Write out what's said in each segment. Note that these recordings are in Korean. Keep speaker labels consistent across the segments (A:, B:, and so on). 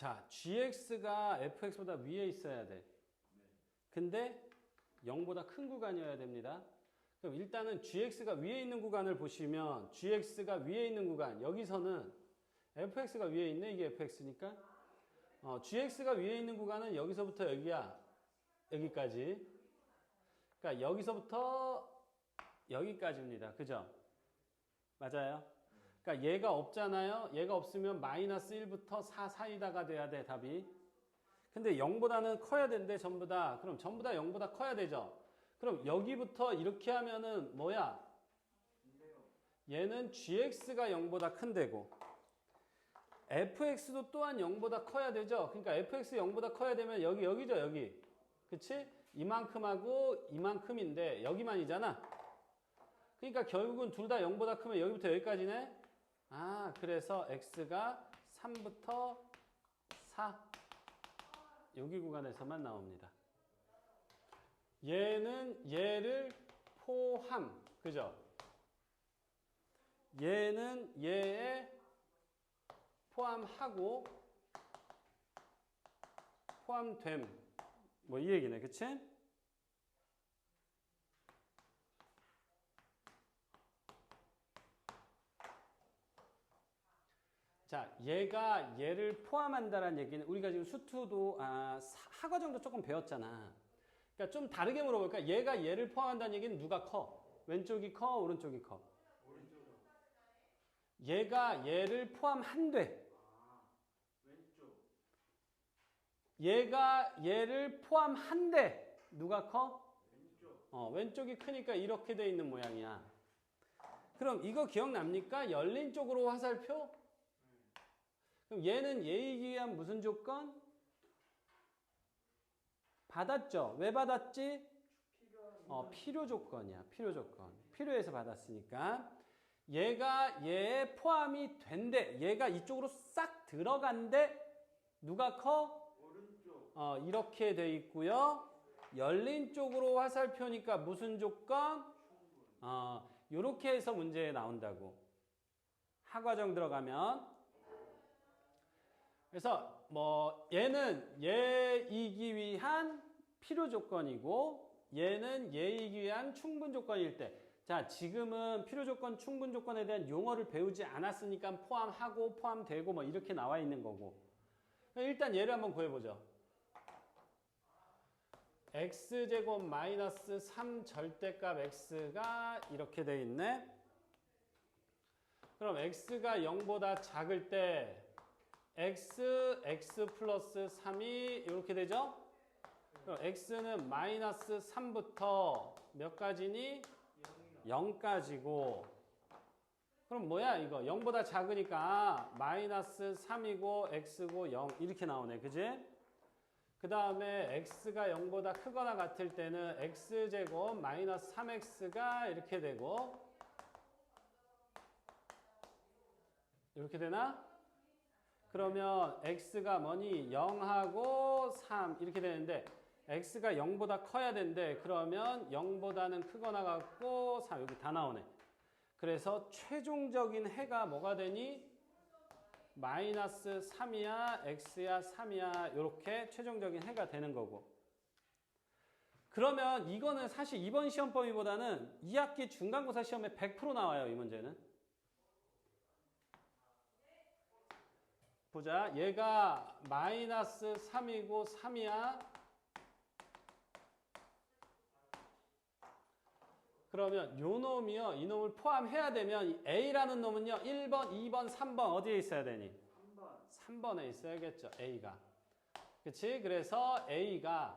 A: 자, gx가 fx보다 위에 있어야 돼. 근데 0보다 큰 구간이어야 됩니다. 그럼 일단은 gx가 위에 있는 구간을 보시면 gx가 위에 있는 구간 여기서는 fx가 위에 있네 이게 fx니까? 어, gx가 위에 있는 구간은 여기서부터 여기야 여기까지. 그러니까 여기서부터 여기까지입니다. 그죠? 맞아요 그러니까 얘가 없잖아요 얘가 없으면 마이너스 1부터 4 사이다가 돼야 돼 답이 근데 0보다는 커야 되는데 전부 다 그럼 전부 다 0보다 커야 되죠 그럼 여기부터 이렇게 하면은 뭐야? 얘는 gx가 0보다 큰 데고 fx도 또한 0보다 커야 되죠. 그러니까 fx 0보다 커야 되면 여기 여기죠, 여기. 그치? 이만큼하고 이만큼인데 여기만이잖아. 그러니까 결국은 둘 다 0보다 크면 여기부터 여기까지네. 아, 그래서 x가 3부터 4 여기 구간에서만 나옵니다. 얘는 얘를 포함, 그죠? 얘는 얘에 포함하고 포함됨, 뭐 이 얘기네, 그치? 자, 얘가 얘를 포함한다는 얘기는 우리가 지금 수투도 아, 학과 정도 조금 배웠잖아. 그러니까 좀 다르게 물어볼까? 얘가 얘를 포함한다는 얘기는 누가 커? 왼쪽이 커? 오른쪽이 커?
B: 오른쪽으로.
A: 얘가 얘를 포함한대. 얘가 얘를 포함한대. 누가 커?
B: 왼쪽.
A: 어, 왼쪽이 크니까 이렇게 돼 있는 모양이야. 그럼 이거 기억납니까? 열린 쪽으로 화살표? 그럼 얘는 얘이기 위한 무슨 조건? 받았죠? 왜 받았지? 어, 필요 조건이야. 필요 조건. 필요해서 받았으니까. 얘가 얘에 포함이 된대. 얘가 이쪽으로 싹 들어간대. 누가 커?
B: 오른쪽.
A: 어, 이렇게 돼 있고요. 열린 쪽으로 화살표니까 무슨 조건? 어, 요렇게 해서 문제에 나온다고. 하과정 들어가면. 그래서 뭐 얘는 얘이기 위한 필요 조건이고 얘는 얘이기 위한 충분 조건일 때. 자, 지금은 필요 조건, 충분 조건에 대한 용어를 배우지 않았으니까 포함하고 포함되고 뭐 이렇게 나와 있는 거고. 일단 얘를 한번 구해보죠. x제곱 마이너스 3 절대값 x가 이렇게 돼 있네. 그럼 x가 0보다 작을 때 x, x 플러스 3이 이렇게 되죠? x는 마이너스 3부터 몇 가지니? 0까지고 그럼 뭐야 이거 0보다 작으니까 마이너스 3이고 x고 0 이렇게 나오네 그지? 그 다음에 x가 0보다 크거나 같을 때는 x제곱 마이너스 3x가 이렇게 되고 이렇게 되나? 그러면 x가 뭐니? 0하고 3 이렇게 되는데 x가 0보다 커야 되는데 그러면 0보다는 크거나 같고 3 여기 다 나오네. 그래서 최종적인 해가 뭐가 되니? 마이너스 3이야, x야, 3이야 이렇게 최종적인 해가 되는 거고 그러면 이거는 사실 이번 시험 범위보다는 2학기 중간고사 시험에 100% 나와요 이 문제는 보자 얘가 마이너스 3이고 3이야 그러면 요 놈이요 이 놈을 포함해야 되면 A라는 놈은요 1번, 2번, 3번 어디에 있어야 되니?
B: 3번.
A: 3번에 있어야겠죠 A가 그치? 그래서 A가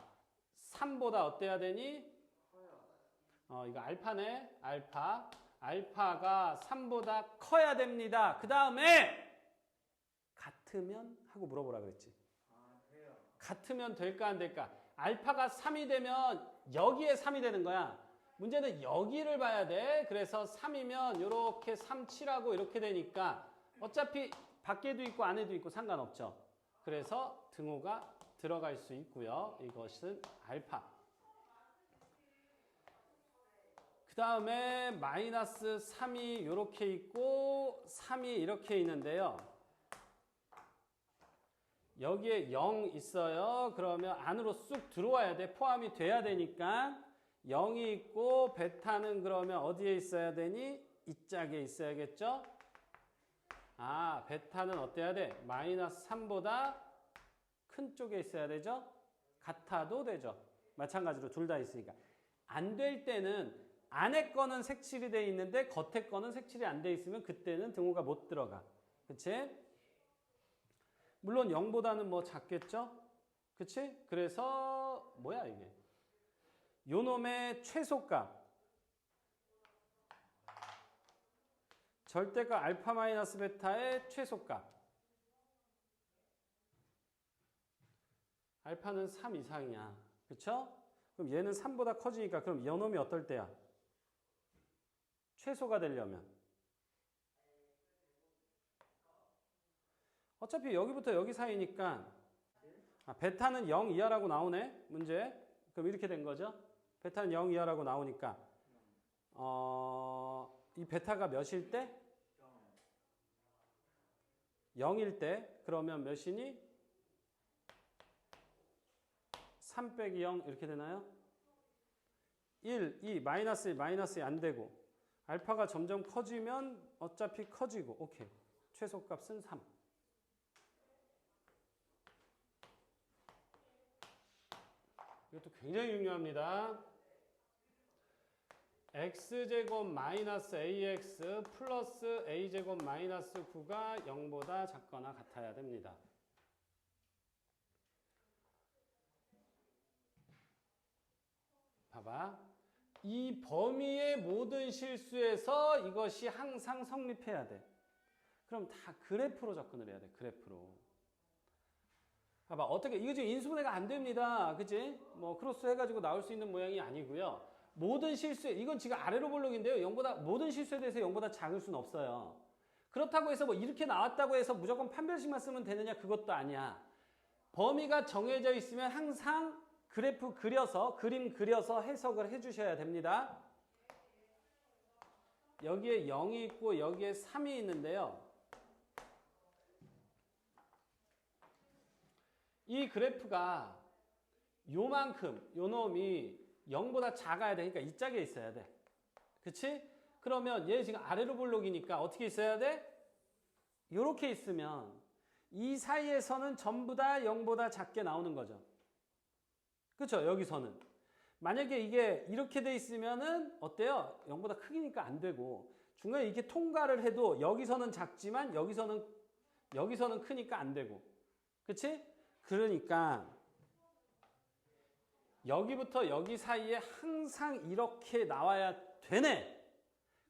A: 3보다 어때야 되니? 어 이거 알파네 알파 알파가 3보다 커야 됩니다 그 다음에 같으면 하고 물어보라 그랬지
B: 아, 돼요.
A: 같으면 될까 안 될까? 알파가 3이 되면 여기에 3이 되는 거야. 문제는 여기를 봐야 돼. 그래서 3이면 이렇게 3, 7하고 이렇게 되니까 어차피 밖에도 있고 안에도 있고 상관없죠. 그래서 등호가 들어갈 수 있고요. 이것은 알파. 그 다음에 마이너스 3이 이렇게 있고 3이 이렇게 있는데요. 여기에 0 있어요. 그러면 안으로 쑥 들어와야 돼. 포함이 돼야 되니까 0이 있고 베타는 그러면 어디에 있어야 되니? 이 짝에 있어야겠죠? 아, 베타는 어때야 돼? 마이너스 3보다 큰 쪽에 있어야 되죠? 같아도 되죠. 마찬가지로 둘 다 있으니까. 안 될 때는 안에 거는 색칠이 돼 있는데 겉에 거는 색칠이 안 돼 있으면 그때는 등호가 못 들어가. 그치? 물론 0보다는 뭐 작겠죠? 그치? 그래서 뭐야 이게? 요놈의 최소값 절대값 알파 마이너스 베타의 최소값 알파는 3 이상이야. 그쵸? 그럼 얘는 3보다 커지니까 그럼 요놈이 어떨 때야? 최소가 되려면 어차피 여기부터 여기 사이니까. 아, 베타는 0 이하라고 나오네 문제. 그럼 이렇게 된 거죠? 베타는 0 이하라고 나오니까. 어, 이 베타가 몇일 때? 0일 때. 그러면 몇이니? 3 빼기 0 이렇게 되나요? 1, 2, 마이너스 1, 마이너스 2안 되고. 알파가 점점 커지면 어차피 커지고. 오케이. 최소값은 3 이것도 굉장히 중요합니다. x제곱 마이너스 ax 플러스 a제곱 마이너스 9가 0보다 작거나 같아야 됩니다. 봐봐. 이 범위의 모든 실수에서 이것이 항상 성립해야 돼. 그럼 다 그래프로 접근을 해야 돼. 그래프로. 봐봐. 어떻게 이거 지금 인수분해가 안 됩니다. 그치? 뭐 크로스 해가지고 나올 수 있는 모양이 아니고요. 모든 실수 이건 지금 아래로 볼록인데요. 0보다 모든 실수에 대해서 0보다 작을 수는 없어요. 그렇다고 해서 뭐 이렇게 나왔다고 해서 무조건 판별식만 쓰면 되느냐 그것도 아니야. 범위가 정해져 있으면 항상 그래프 그려서 그림 그려서 해석을 해 주셔야 됩니다. 여기에 0이 있고 여기에 3이 있는데요. 이 그래프가 요만큼 요 놈이 0보다 작아야 되니까 이 짝에 있어야 돼. 그치? 그러면 얘 지금 아래로 볼록이니까 어떻게 있어야 돼? 요렇게 있으면 이 사이에서는 전부 다 0보다 작게 나오는 거죠. 그렇죠? 여기서는. 만약에 이게 이렇게 돼 있으면은 어때요? 0보다 크기니까 안 되고 중간에 이렇게 통과를 해도 여기서는 작지만 여기서는 여기서는 크니까 안 되고. 그치? 그러니까 여기부터 여기 사이에 항상 이렇게 나와야 되네.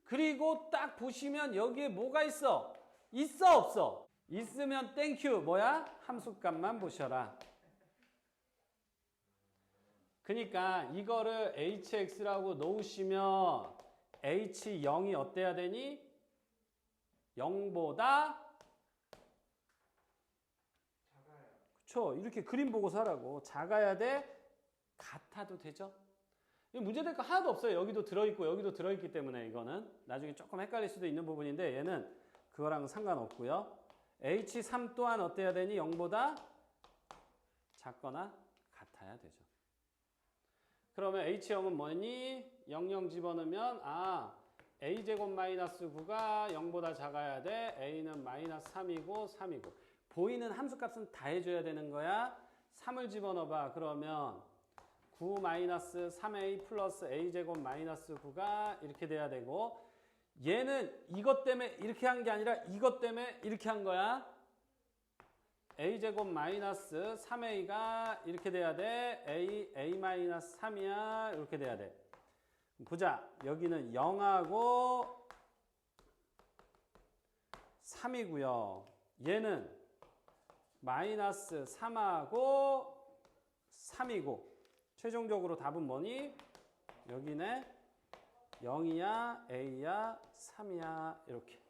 A: 그리고 딱 보시면 여기에 뭐가 있어? 있어 없어? 있으면 땡큐 뭐야? 함수값만 보셔라. 그러니까 이거를 hx라고 놓으시면 h0이 어때야 되니? 0보다
B: 작아요.
A: 그쵸 이렇게 그림 보고 사라고. 작아야 돼? 같아도 되죠? 이 문제될 거 하나도 없어요. 여기도 들어있고 여기도 들어있기 때문에 이거는. 나중에 조금 헷갈릴 수도 있는 부분인데 얘는 그거랑 상관없고요. H3 또한 어때야 되니? 0보다 작거나 같아야 되죠. 그러면 h0은 뭐니? 00 집어넣으면 아 a제곱 마이너스 9가 0보다 작아야 돼. A는 마이너스 3이고 3이고 보이는 함수값은 다 해줘야 되는 거야. 3을 집어넣어봐. 그러면 9 마이너스 3a 플러스 a제곱 마이너스 9가 이렇게 돼야 되고 얘는 이것 때문에 이렇게 한 게 아니라 이것 때문에 이렇게 한 거야. a제곱 마이너스 3a가 이렇게 돼야 돼. a, a 마이너스 3이야. 이렇게 돼야 돼. 보자. 여기는 0하고 3이고요. 얘는 마이너스 3하고 3이고 최종적으로 답은 뭐니? 여기네 0이야 A야 3이야 이렇게